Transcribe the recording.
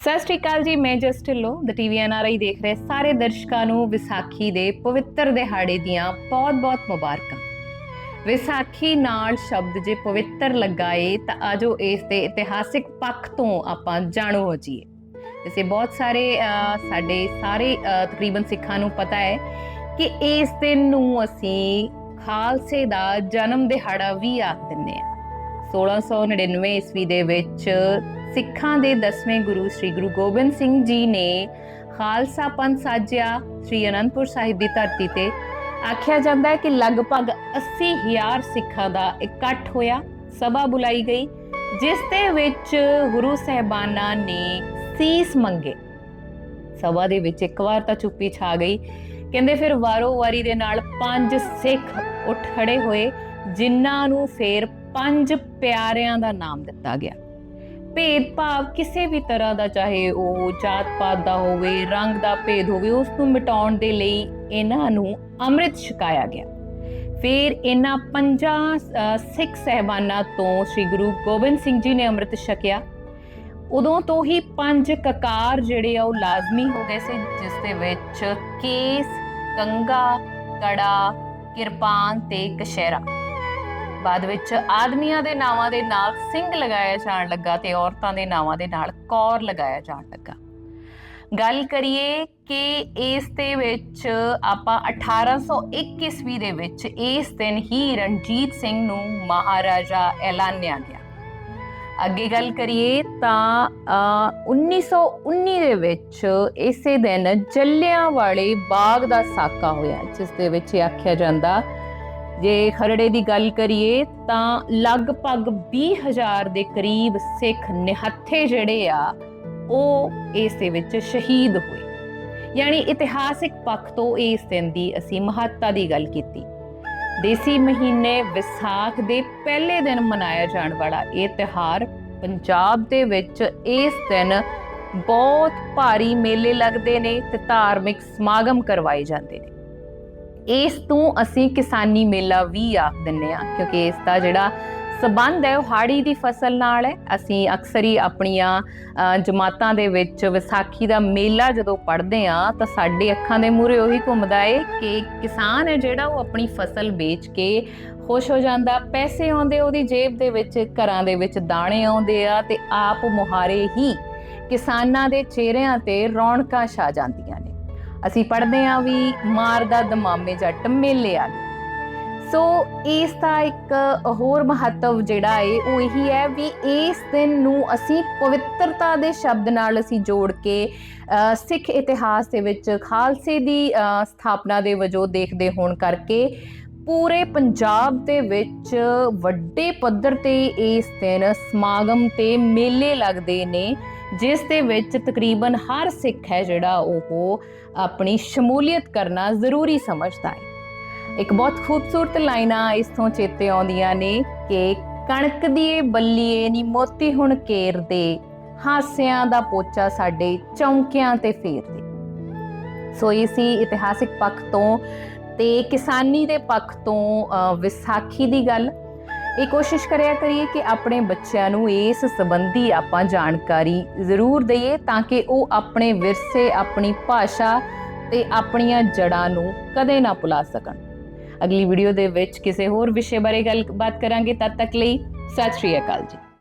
ਸਤਿ ਸ਼੍ਰੀ ਅਕਾਲ ਜੀ, ਮੈਂ just Dhillon the TV NRI ਦੇਖ ਰਹੇ ਸਾਰੇ ਦਰਸ਼ਕਾਂ ਨੂੰ ਵਿਸਾਖੀ ਦੇ ਪਵਿੱਤਰ ਦਿਹਾੜੇ ਦੀਆਂ ਬਹੁਤ-ਬਹੁਤ ਮੁਬਾਰਕਾਂ। ਵਿਸਾਖੀ ਨਾਲ ਸ਼ਬਦ ਜੇ ਪਵਿੱਤਰ ਲਗਾਏ, ਤਾਂ ਆਜੋ ਇਸ ਦੇ ਇਤਿਹਾਸਿਕ ਪੱਖ ਤੋਂ ਆਪਾਂ ਜਾਣੂ ਹੋ ਜੀਏ ਜਿਵੇਂ ਬਹੁਤ ਸਾਰੇ ਸਾਡੇ ਸਾਰੇ ਤਕਰੀਬਨ ਸਿੱਖਾਂ ਨੂੰ ਪਤਾ ਹੈ ਕਿ ਇਸ ਦਿਨ ਨੂੰ ਅਸੀਂ ਖਾਲਸੇ ਦਾ ਜਨਮ ਦਿਹਾੜਾ ਵੀ ਆਖ ਦਿੰਦੇ ਹਾਂ। 1699 ਈਸਵੀ ਦੇ ਵਿੱਚ ਸਿੱਖਾਂ ਦੇ 10ਵੇਂ ਗੁਰੂ ਸ੍ਰੀ ਗੁਰੂ ਗੋਬਿੰਦ ਸਿੰਘ ਜੀ ਨੇ ਖਾਲਸਾ ਪੰਥ ਸਾਜਿਆ ਸ੍ਰੀ ਅਨੰਦਪੁਰ ਸਾਹਿਬ ਦੀ ਧਰਤੀ ਤੇ। ਆਖਿਆ ਜਾਂਦਾ ਹੈ ਕਿ ਲਗਭਗ 80000 ਸਿੱਖਾਂ ਦਾ ਇਕੱਠ ਹੋਇਆ, ਸਭਾ ਬੁਲਾਈ ਗਈ, ਜਿਸ ਦੇ ਵਿੱਚ ਗੁਰੂ ਸਹਿਬਾਨਾਂ ਨੇ ਸੀਸ ਮੰਗੇ। ਸਭਾ ਦੇ ਵਿੱਚ ਇੱਕ ਵਾਰ ਤਾਂ ਚੁੱਪੀ ਛਾ ਗਈ। ਕਹਿੰਦੇ ਫਿਰ ਵਾਰੋ ਵਾਰੀ ਦੇ ਨਾਲ ਪੰਜ ਸਿੱਖ ਉੱਠ ਖੜੇ ਹੋਏ, ਜਿਨ੍ਹਾਂ ਨੂੰ ਫਿਰ ਪੰਜ ਪਿਆਰਿਆਂ ਦਾ ਨਾਮ ਦਿੱਤਾ ਗਿਆ। ਭੇਦਭਾਵ ਕਿਸੇ ਵੀ ਤਰ੍ਹਾਂ ਦਾ, ਚਾਹੇ ਉਹ ਜਾਤ ਪਾਤ ਦਾ ਹੋਵੇ, ਰੰਗ ਦਾ ਭੇਦ ਹੋਵੇ, ਉਸ ਨੂੰ ਮਿਟਾਉਣ ਦੇ ਲਈ ਇਹਨਾਂ ਨੂੰ ਅੰਮ੍ਰਿਤ ਛਕਾਇਆ ਗਿਆ। ਫਿਰ ਇਹਨਾਂ ਪੰਜਾਂ ਸਿੱਖ ਸਹਿਬਾਨਾਂ ਤੋਂ ਸ੍ਰੀ ਗੁਰੂ ਗੋਬਿੰਦ ਸਿੰਘ ਜੀ ਨੇ ਅੰਮ੍ਰਿਤ ਛਕਿਆ। ਉਦੋਂ ਤੋਂ ਹੀ ਪੰਜ ਕਕਾਰ ਜਿਹੜੇ ਆ, ਉਹ ਲਾਜ਼ਮੀ ਹੋ ਗਏ ਸੀ, ਜਿਸ ਦੇ ਵਿੱਚ ਕੇਸ ਕੰਗਾ ਕੜਾ, ਕਿਰਪਾਨ ਤੇ ਕਸ਼ਹਿਰਾ। ਬਾਅਦ ਵਿੱਚ ਆਦਮੀਆਂ ਦੇ ਨਾਵਾਂ ਦੇ ਨਾਲ ਸਿੰਘ ਲਗਾਇਆ ਜਾਣ ਲੱਗਾ ਤੇ ਔਰਤਾਂ ਦੇ ਨਾਵਾਂ ਦੇ ਨਾਲ ਕੌਰ ਲਗਾਇਆ ਜਾਣ ਲੱਗਾ। ਗੱਲ ਕਰੀਏ ਕਿ ਇਸ ਦੇ ਵਿੱਚ ਆਪਾਂ 1821 ਈਸਵੀ ਦੇ ਵਿੱਚ ਇਸ ਦਿਨ ਹੀ ਰਣਜੀਤ ਸਿੰਘ ਨੂੰ ਮਹਾਰਾਜਾ ਐਲਾਨਿਆ ਗਿਆ। ਅੱਗੇ ਗੱਲ ਕਰੀਏ ਤਾਂ ਅ, 1919 ਦੇ ਵਿੱਚ ਇਸੇ ਦਿਨ ਜੱਲਿਆਂ ਵਾਲੇ ਬਾਗ ਦਾ ਸਾਕਾ ਹੋਇਆ ਜਿਸ ਦੇ ਵਿੱਚ ਇਹ ਆਖਿਆ ਜਾਂਦਾ ਜੇ ਖਰੜੇ ਦੀ ਗੱਲ ਕਰੀਏ ਤਾਂ ਲਗਭਗ 20000 ਦੇ ਕਰੀਬ ਸਿੱਖ ਨਿਹੱਥੇ ਜਿਹੜੇ ਆ, ਉਹ ਇਸ ਦੇ ਵਿੱਚ ਸ਼ਹੀਦ ਹੋਏ। ਯਾਨੀ ਇਤਿਹਾਸਿਕ ਪੱਖ ਤੋਂ ਇਸ ਦਿਨ ਦੀ ਅਸੀਂ ਮਹੱਤਤਾ ਦੀ ਗੱਲ ਕੀਤੀ। ਦੇਸੀ ਮਹੀਨੇ ਵਿਸਾਖ ਦੇ ਪਹਿਲੇ ਦਿਨ ਮਨਾਇਆ ਜਾਣ ਵਾਲਾ ਇਹ ਤਿਹਾਰ ਪੰਜਾਬ ਦੇ ਵਿੱਚ ਇਸ ਦਿਨ ਬਹੁਤ ਭਾਰੀ ਮੇਲੇ ਲੱਗਦੇ ਨੇ ਤੇ ਧਾਰਮਿਕ ਸਮਾਗਮ ਕਰਵਾਏ ਜਾਂਦੇ ਨੇ। ਇਸ ਤੋਂ ਅਸੀਂ ਕਿਸਾਨੀ ਮੇਲਾ ਵੀ ਆਖ ਦਿੰਨੇ ਆ ਕਿਉਂਕਿ ਇਸ ਦਾ ਜਿਹੜਾ ਸਬੰਧ ਹੈ, ਉਹ ਹਾੜੀ ਦੀ ਫਸਲ ਨਾਲ ਹੈ। ਅਸੀਂ ਅਕਸਰ ਹੀ ਆਪਣੀਆਂ ਜਮਾਤਾਂ ਦੇ ਵਿੱਚ ਵਿਸਾਖੀ ਦਾ ਮੇਲਾ ਜਦੋਂ ਪੜ੍ਹਦੇ ਆ ਤਾਂ ਸਾਡੇ ਅੱਖਾਂ ਦੇ ਮੂਹਰੇ ਉਹੀ ਘੁੰਮਦਾ ਏ ਕਿ ਕਿਸਾਨ ਹੈ ਜਿਹੜਾ ਉਹ ਆਪਣੀ ਫਸਲ ਵੇਚ ਕੇ ਖੁਸ਼ ਹੋ ਜਾਂਦਾ, ਪੈਸੇ ਆਉਂਦੇ ਉਹਦੀ ਜੇਬ ਦੇ ਵਿੱਚ, ਘਰਾਂ ਦੇ ਵਿੱਚ ਦਾਣੇ ਆਉਂਦੇ ਆ ਤੇ ਆਪ ਮੁਹਾਰੇ ਹੀ ਕਿਸਾਨਾਂ ਦੇ ਚਿਹਰਿਆਂ ਤੇ ਰੌਣਕਾਂ ਛਾ ਜਾਂਦੀਆਂ ਨੇ। ਅਸੀਂ ਪੜ੍ਹਦੇ ਆ ਵੀ ਮਾਰਦਾ ਦਮਾਮੇ ਜੱਟ ਮੇਲੇ ਆ ਸੋ ਇਸ ਦਾ ਇੱਕ ਹੋਰ ਮਹੱਤਵ ਜਿਹੜਾ ਏ ਉਹ ਇਹੀ ਹੈ ਵੀ ਇਸ ਦਿਨ ਨੂੰ ਅਸੀਂ ਪਵਿੱਤਰਤਾ ਦੇ ਸ਼ਬਦ ਨਾਲ ਅਸੀਂ ਜੋੜ ਕੇ ਅ, ਸਿੱਖ ਇਤਿਹਾਸ ਦੇ ਵਿੱਚ ਖਾਲਸੇ ਦੀ ਅ, ਸਥਾਪਨਾ ਦੇ ਵਜੋਂ ਦੇਖਦੇ ਹੋਣ ਕਰਕੇ ਪੂਰੇ ਪੰਜਾਬ ਦੇ ਵਿੱਚ ਵੱਡੇ ਪੱਧਰ ਤੇ ਇਸ ਦਿਨ ਸਮਾਗਮ ਤੇ ਮੇਲੇ ਲੱਗਦੇ ਨੇ। ਜਿਸ ਦੇ ਵਿੱਚ ਤਕਰੀਬਨ ਹਰ ਸਿੱਖ ਹੈ ਜਿਹੜਾ ਉਹ ਆਪਣੀ ਸ਼ਮੂਲੀਅਤ ਕਰਨਾ ਜ਼ਰੂਰੀ ਸਮਝਦਾ ਹੈ। ਇੱਕ ਬਹੁਤ ਖੂਬਸੂਰਤ ਲਾਈਨਾਂ ਇਸ ਤੋਂ ਚੇਤੇ ਆਉਂਦੀਆਂ ਨੇ ਕਿ ਕਣਕ ਦੀਏ ਬੱਲੀਏ ਨੀ ਮੋਤੀ ਹੁਣ ਕੇਰਦੇ ਹਾਸਿਆਂ ਦਾ ਪੋਚਾ ਸਾਡੇ ਚੌਂਕਿਆਂ ਤੇ ਫੇਰਦੇ ਸੋ ਇਹ ਸੀ ਇਤਿਹਾਸਿਕ ਪੱਖ ਤੋਂ ਤੇ ਕਿਸਾਨੀ ਦੇ ਪੱਖ ਤੋਂ ਅ, ਵਿਸਾਖੀ ਦੀ ਗੱਲ ਇਹ ਕੋਸ਼ਿਸ਼ ਕਰਿਆ ਕਰੀਏ ਕਿ ਆਪਣੇ ਬੱਚਿਆਂ ਨੂੰ ਇਸ ਸੰਬੰਧੀ ਆਪਾਂ ਜਾਣਕਾਰੀ ਜ਼ਰੂਰ ਦਈਏ ਤਾਂ ਕਿ ਉਹ ਆਪਣੇ ਵਿਰਸੇ, ਆਪਣੀ ਭਾਸ਼ਾ ਤੇ ਆਪਣੀਆਂ ਜੜਾਂ ਨੂੰ ਕਦੇ ਨਾ ਭੁਲਾ ਸਕਣ। ਅਗਲੀ ਵੀਡੀਓ ਦੇ ਵਿੱਚ ਕਿਸੇ ਹੋਰ ਵਿਸ਼ੇ ਬਾਰੇ ਗੱਲਬਾਤ ਕਰਾਂਗੇ, ਤਦ ਤੱਕ ਲਈ ਸਤਿ ਸ਼੍ਰੀ ਅਕਾਲ ਜੀ।